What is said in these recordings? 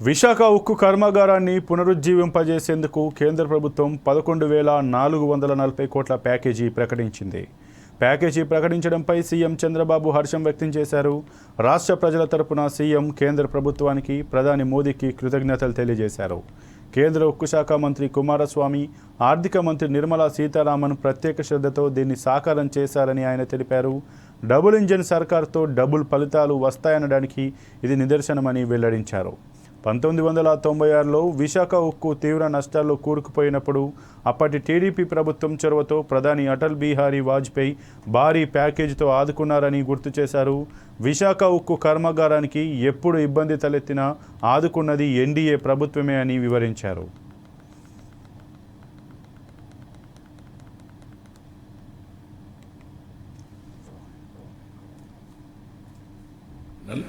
విశాఖ ఉక్కు కర్మాగారాన్ని పునరుజ్జీవింపజేసేందుకు కేంద్ర ప్రభుత్వం పదకొండు వేల నాలుగు వందల నలభై కోట్ల ప్యాకేజీ ప్రకటించింది. ప్యాకేజీ ప్రకటించడంపై సీఎం చంద్రబాబు హర్షం వ్యక్తం చేశారు. రాష్ట్ర ప్రజల తరపున సీఎం కేంద్ర ప్రభుత్వానికి ప్రధాని మోదీకి కృతజ్ఞతలు తెలియజేశారు. కేంద్ర ఉక్కు శాఖ మంత్రి కుమారస్వామి ఆర్థిక మంత్రి నిర్మలా సీతారామన్ ప్రత్యేక శ్రద్ధతో దీన్ని సాకారం చేశారని ఆయన తెలిపారు. డబుల్ ఇంజిన్ సర్కార్తో డబుల్ ఫలితాలు వస్తాయనడానికి ఇది నిదర్శనమని వెల్లడించారు. పంతొమ్మిది వందల తొంభై ఆరులో విశాఖ ఉక్కు తీవ్ర నష్టాల్లో కూరుకుపోయినప్పుడు అప్పటి టీడీపీ ప్రభుత్వం చొరవతో ప్రధాని అటల్ బిహారీ వాజ్పేయి భారీ ప్యాకేజీతో ఆదుకున్నారని గుర్తు చేశారు. విశాఖ ఉక్కు కర్మాగారానికి ఎప్పుడు ఇబ్బంది తలెత్తినా ఆదుకున్నది ఎన్డీఏ ప్రభుత్వమే అని వివరించారు.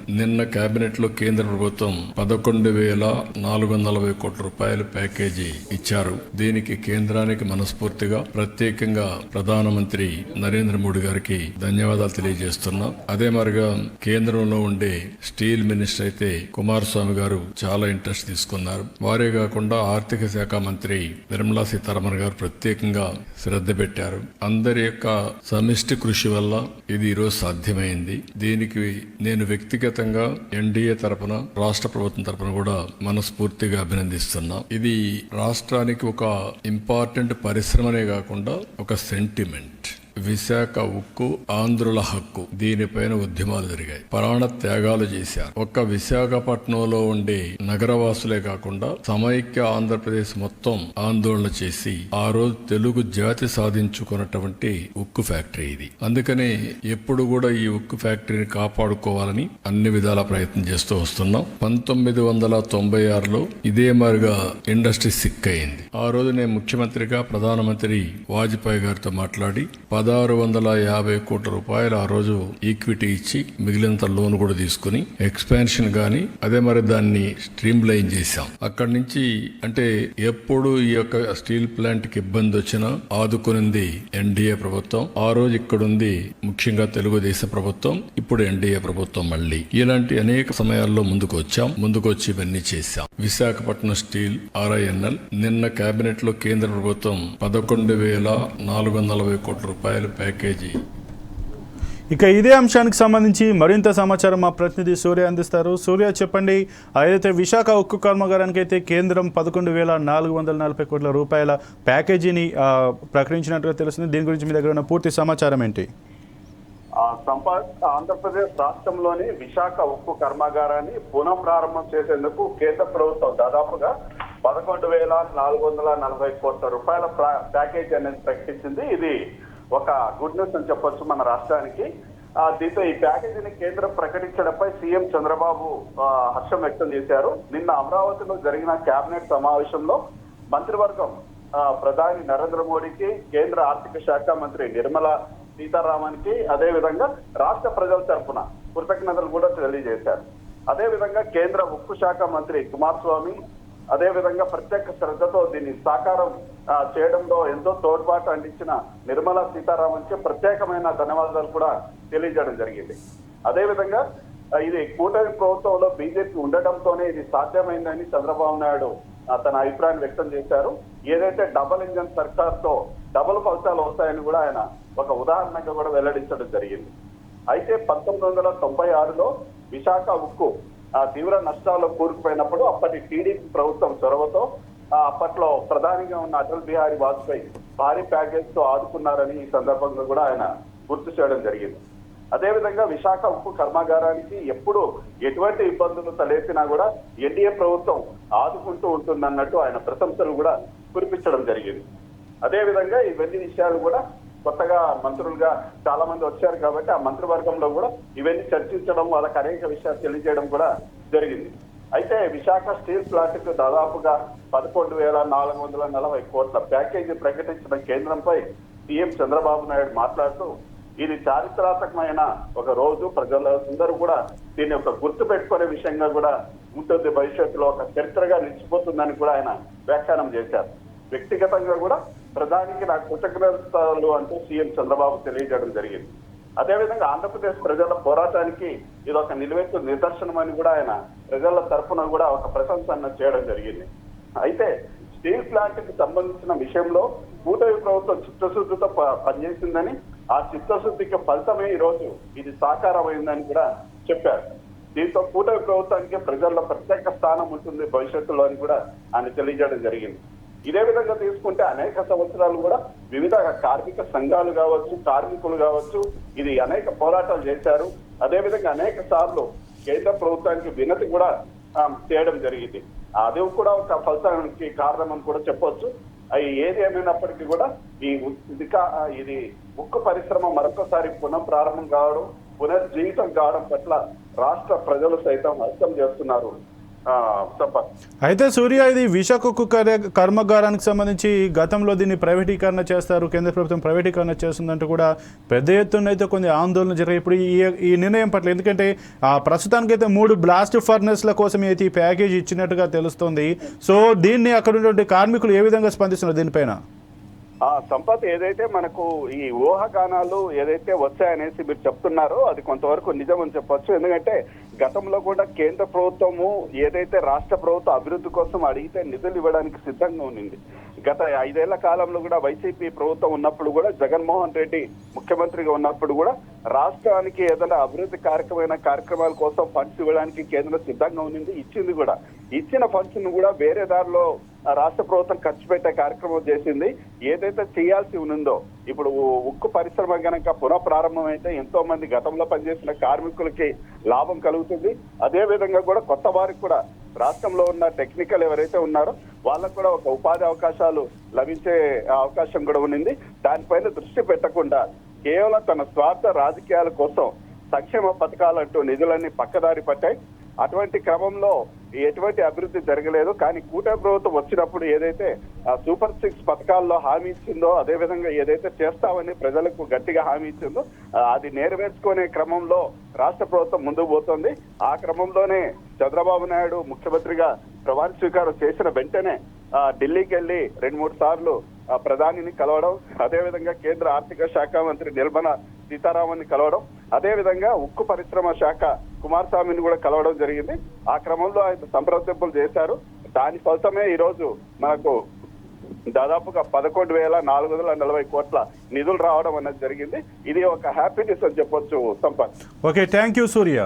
నిన్న కేబినెట్లో కేంద్ర ప్రభుత్వం పదకొండు వేల నాలుగు వందల నలభై కోట్ల రూపాయల ప్యాకేజీ ఇచ్చారు. దీనికి కేంద్రానికి మనస్ఫూర్తిగా ప్రత్యేకంగా ప్రధానమంత్రి నరేంద్ర మోడీ గారికి ధన్యవాదాలు తెలియజేస్తున్నాం. అదే మరిగా కేంద్రంలో ఉండే స్టీల్ మినిస్టర్ అయితే కుమారస్వామి గారు చాలా ఇంట్రెస్ట్ తీసుకున్నారు. వారే కాకుండా ఆర్థిక శాఖ మంత్రి నిర్మలా సీతారామన్ గారు ప్రత్యేకంగా శ్రద్ధ పెట్టారు. అందరి యొక్క సమిష్టి కృషి వల్ల ఇది ఈరోజు సాధ్యమైంది. దీనికి నేను వ్యక్తిగత ఖచ్చితంగా ఎన్డీఏ తరపున రాష్ట్ర ప్రభుత్వం తరపున కూడా మనస్ఫూర్తిగా అభినందిస్తున్నాం. ఇది రాష్ట్రానికి ఒక ఇంపార్టెంట్ పరిశ్రమనే కాకుండా ఒక సెంటిమెంట్. విశాఖ ఉక్కు ఆంధ్రుల హక్కు దీనిపైన ఉద్యమాలు జరిగాయి. ప్రాణ త్యాగాలు చేశారు. ఒక్క విశాఖపట్నంలో ఉండే నగరవాసులే కాకుండా సమైక్య ఆంధ్రప్రదేశ్ మొత్తం ఆందోళన చేసి ఆ రోజు తెలుగు జాతి సాధించుకున్నటువంటి ఉక్కు ఫ్యాక్టరీ ఇది. అందుకనే ఎప్పుడు కూడా ఈ ఉక్కు ఫ్యాక్టరీని కాపాడుకోవాలని అన్ని విధాల ప్రయత్నం చేస్తూ వస్తున్నాం. పంతొమ్మిది వందల తొంభై ఆరులో ఇదే మారిగా ఇండస్ట్రీ సిక్ అయింది ఆ రోజు నేను ముఖ్యమంత్రిగా ప్రధానమంత్రి వాజ్పేయి గారితో మాట్లాడి పదహారు వందల యాభై కోట్ల రూపాయలు ఆ రోజు ఈక్విటీ ఇచ్చి మిగిలినంత లోన్ కూడా తీసుకుని ఎక్స్పాన్షన్ గాని అదే మరి దాన్ని స్ట్రీమ్ లైన్ చేశాం. అక్కడి నుంచి అంటే ఎప్పుడు ఈ యొక్క స్టీల్ ప్లాంట్కి ఇబ్బంది వచ్చినా ఆదుకునింది ఎన్డీఏ ప్రభుత్వం. ఆ రోజు ఇక్కడుంది ముఖ్యంగా తెలుగుదేశం ప్రభుత్వం ఇప్పుడు ఎన్డీఏ ప్రభుత్వం మళ్ళీ. ఇలాంటి అనేక సమయాల్లో ముందుకు వచ్చాం ముందుకు వచ్చి ఇవన్నీ చేశాం. విశాఖపట్నం స్టీల్ ఆర్ఐఎన్ఎల్ నిన్న కేబినెట్లో కేంద్ర ప్రభుత్వం పదకొండు వేల నాలుగు వందల నలభై కోట్ల రూపాయలు ప్యాకేజీ. ఇక ఇదే అంశానికి సంబంధించి మరింత సమాచారం మా ప్రతినిధి సూర్య అందిస్తారు. సూర్య చెప్పండి. ఏదైతే విశాఖ ఉక్కు కర్మాగారానికి అయితే కేంద్రం పదకొండు వేల నాలుగు వందల నలభై కోట్ల రూపాయల ప్యాకేజీని ప్రకటించినట్టుగా తెలుస్తుంది. దీని గురించి మీ దగ్గర ఉన్న పూర్తి సమాచారం ఏంటి? ఆ, సంపా- ఆంధ్రప్రదేశ్ రాష్ట్రంలోని విశాఖ ఉక్కు కర్మాగారాన్ని పునః ప్రారంభం చేసేందుకు కేంద్ర ప్రభుత్వం దాదాపుగా పదకొండు వేల నాలుగు వందల నలభై కోట్ల రూపాయల ప్రా- ప్యాకేజీ అనేది ప్రకటించింది. ఇది ఒక గుడ్ న్యూస్ అని చెప్పొచ్చు మన రాష్ట్రానికి. దీంతో ఈ ప్యాకేజీని కేంద్రం ప్రకటించడంపై సీఎం చంద్రబాబు హర్షం వ్యక్తం చేశారు. నిన్న అమరావతిలో జరిగిన కేబినెట్ సమావేశంలో మంత్రివర్గం ప్రధాని నరేంద్ర మోడీకి కేంద్ర ఆర్థిక శాఖ మంత్రి నిర్మలా సీతారామన్కి అదే విధంగా రాష్ట్ర ప్రజల తరఫున కృతజ్ఞతలు కూడా తెలియజేశారు. అదే విధంగా కేంద్ర ఉక్కు శాఖ మంత్రి కుమారస్వామి అదేవిధంగా ప్రత్యేక శ్రద్ధతో దీన్ని సాకారం చేయడంలో ఎంతో తోడ్పాటు అందించిన నిర్మలా సీతారామన్కి ప్రత్యేకమైన ధన్యవాదాలు కూడా తెలియజేయడం జరిగింది. అదేవిధంగా ఇది కూటమి ప్రభుత్వంలో బీజేపీ ఉండటంతోనే ఇది సాధ్యమైందని చంద్రబాబు నాయుడు తన అభిప్రాయం వ్యక్తం చేశారు. ఏదైతే డబల్ ఇంజన్ సర్కార్తో డబల్ ఫలితాలు వస్తాయని కూడా ఆయన ఒక ఉదాహరణగా కూడా వెల్లడించడం జరిగింది. అయితే పంతొమ్మిది వందల తొంభై ఆరులో విశాఖ ఉక్కు తీవ్ర నష్టాల్లో కూరుకుపోయినప్పుడు అప్పటి టీడీపీ ప్రభుత్వం చొరవతో అప్పట్లో ప్రధానిగా ఉన్న అటల్ బిహారీ వాజ్పేయి భారీ ప్యాకేజ్తో ఆదుకున్నారని ఈ సందర్భంగా కూడా ఆయన గుర్తు చేయడం జరిగింది. అదేవిధంగా విశాఖ ఉక్కు కర్మాగారానికి ఎప్పుడు ఎటువంటి ఇబ్బందులు తలెత్తినా కూడా ఎన్డీఏ ప్రభుత్వం ఆదుకుంటూ ఉంటుందన్నట్టు ఆయన ప్రశంసలు కూడా కురిపించడం జరిగింది. అదేవిధంగా ఇవన్నీ విషయాలు కూడా కొత్తగా మంత్రులుగా చాలా మంది వచ్చారు కాబట్టి ఆ మంత్రివర్గంలో కూడా ఇవన్నీ చర్చించడం వాళ్ళకి అనేక విషయాలు తెలియజేయడం కూడా జరిగింది. అయితే విశాఖ స్టీల్ ప్లాంట్కు దాదాపుగా పదకొండు వేల నాలుగు వందల నలభై కోట్ల ప్యాకేజీ ప్రకటించిన కేంద్రంపై సీఎం చంద్రబాబు నాయుడు మాట్లాడుతూ ఇది చారిత్రాత్మకమైన ఒక రోజు ప్రజలందరూ కూడా దీన్ని ఒక గుర్తు పెట్టుకునే విషయంగా కూడా ఉంటుంది. భవిష్యత్తులో ఒక చరిత్రగా నిలిచిపోతుందని కూడా ఆయన వ్యాఖ్యానం చేశారు. వ్యక్తిగతంగా కూడా ప్రధానికి నాకు కృతజ్ఞతలు అంటూ సీఎం చంద్రబాబు తెలియజేయడం జరిగింది. అదేవిధంగా ఆంధ్రప్రదేశ్ ప్రజల పోరాటానికి ఇది ఒక నిలువెత్తు నిదర్శనం అని కూడా ఆయన ప్రజల తరఫున కూడా ఒక ప్రశంసన చేయడం జరిగింది. అయితే స్టీల్ ప్లాంట్కి సంబంధించిన విషయంలో కూటమి ప్రభుత్వం చిత్తశుద్ధితో ప- పనిచేసిందని ఆ చిత్తశుద్ధికి ఫలితమే ఈ రోజు ఇది సాకారమైందని కూడా చెప్పారు. దీంతో కూటమి ప్రభుత్వానికి ప్రజల్లో ప్రత్యేక స్థానం ఉంటుంది భవిష్యత్తులో అని కూడా ఆయన తెలియజేయడం జరిగింది. ఇదే విధంగా తీసుకుంటే అనేక సంవత్సరాలు కూడా వివిధ కార్మిక సంఘాలు కావచ్చు కార్మికులు కావచ్చు ఇది అనేక పోరాటాలు చేశారు. అదేవిధంగా అనేక సార్లు కేంద్ర ప్రభుత్వానికి వినతి కూడా చేయడం జరిగింది. అది కూడా ఒక ఫలితానికి కారణం అని కూడా చెప్పొచ్చు. అవి ఏది ఏమైనప్పటికీ కూడా ఈ ఇది ఉక్కు పరిశ్రమ మరొకసారి పునః ప్రారంభం కావడం పునర్జీవితం కావడం పట్ల రాష్ట్ర ప్రజలు సైతం అర్థం చేస్తున్నారు. అయితే సూర్య ఇది విశాఖకు కర- కర్మాగారానికి సంబంధించి గతంలో దీన్ని ప్రైవేటీకరణ చేస్తారు కేంద్ర ప్రభుత్వం ప్రైవేటీకరణ చేస్తుందంటూ కూడా పెద్ద ఎత్తున అయితే కొన్ని ఆందోళన జరిగాయి. ఇప్పుడు ఈ ఈ నిర్ణయం పట్ల ఎందుకంటే ఆ ప్రస్తుతానికైతే మూడు బ్లాస్ట్ ఫర్నెస్ల కోసం అయితే ఈ ప్యాకేజ్ ఇచ్చినట్టుగా తెలుస్తుంది. సో దీన్ని అక్కడ ఉన్నటువంటి కార్మికులు ఏ విధంగా స్పందిస్తున్నారు దీనిపైన? ఆ సంపత్ ఏదైతే మనకు ఈ ఊహాగానాలు ఏదైతే వచ్చాయనేసి మీరు చెప్తున్నారో అది కొంతవరకు నిజం అని చెప్పొచ్చు. ఎందుకంటే గతంలో కూడా కేంద్ర ప్రభుత్వము ఏదైతే రాష్ట్ర ప్రభుత్వం అభివృద్ధి కోసం అడిగితే నిధులు ఇవ్వడానికి సిద్ధంగా ఉన్నింది గత ఐదేళ్ళ కాలంలో కూడా వైసీపీ ప్రభుత్వం ఉన్నప్పుడు కూడా జగన్మోహన్ రెడ్డి ముఖ్యమంత్రిగా ఉన్నప్పుడు కూడా రాష్ట్రానికి ఏదైనా అభివృద్ధి కార్యక్రమమైన కార్యక్రమాల కోసం ఫండ్స్ ఇవ్వడానికి కేంద్రం సిద్ధంగా ఉండింది. ఇచ్చింది కూడా. ఇచ్చిన ఫండ్స్ను కూడా వేరే దారిలో రాష్ట్ర ప్రభుత్వం ఖర్చు పెట్టే కార్యక్రమం చేసింది. ఏదైతే చేయాల్సి ఉన్నదో ఇప్పుడు ఉక్కు పరిశ్రమ గనక పునః ప్రారంభమైతే అయితే ఎంతో మంది గతంలో పనిచేసిన కార్మికులకి లాభం కలుగుతుంది. అదే విధంగా కూడా కొత్త వారికి కూడా రాష్ట్రంలో ఉన్న టెక్నికల్ ఎవరైతే ఉన్నారో వాళ్ళకు కూడా ఒక ఉపాధి అవకాశాలు లభించే అవకాశం కూడా ఉన్నింది. దానిపైన దృష్టి పెట్టకుండా కేవలం తన స్వార్థ రాజకీయాల కోసం సంక్షేమ పథకాలంటూ నిధులన్నీ పక్కదారి పట్టాయి. అటువంటి క్రమంలో ఎటువంటి అభివృద్ధి జరగలేదు. కానీ కూటమి ప్రభుత్వం వచ్చినప్పుడు ఏదైతే ఆ సూపర్ సిక్స్ పథకాల్లో హామీ ఇచ్చిందో అదే విధంగా ఏదైతే చేస్తామని ప్రజలకు గట్టిగా హామీ ఇచ్చిందో అది నెరవేర్చుకునే క్రమంలో రాష్ట్ర ప్రభుత్వం ముందుకు పోతుంది. ఆ క్రమంలోనే చంద్రబాబు నాయుడు ముఖ్యమంత్రిగా ప్రమాణ స్వీకారం చేసిన వెంటనే ఆ, ఢిల్లీకి వెళ్ళి రెండు మూడు సార్లు ప్రధానిని కలవడం అదే విధంగా కేంద్ర ఆర్థిక శాఖ మంత్రి నిర్మలా సీతారామన్ కలవడం అదేవిధంగా ఉక్కు పరిశ్రమ శాఖ కుమారస్వామిని కూడా కలవడం జరిగింది. ఆ క్రమంలో ఆయన సంప్రదింపులు చేశారు. దాని ఫలితమే ఈరోజు మనకు దాదాపుగా పదకొండు వేల నాలుగు వందల నలభై కోట్ల నిధులు రావడం అనేది జరిగింది. ఇది ఒక హ్యాపీనెస్ అని చెప్పొచ్చు Sampath. Okay thank you Surya.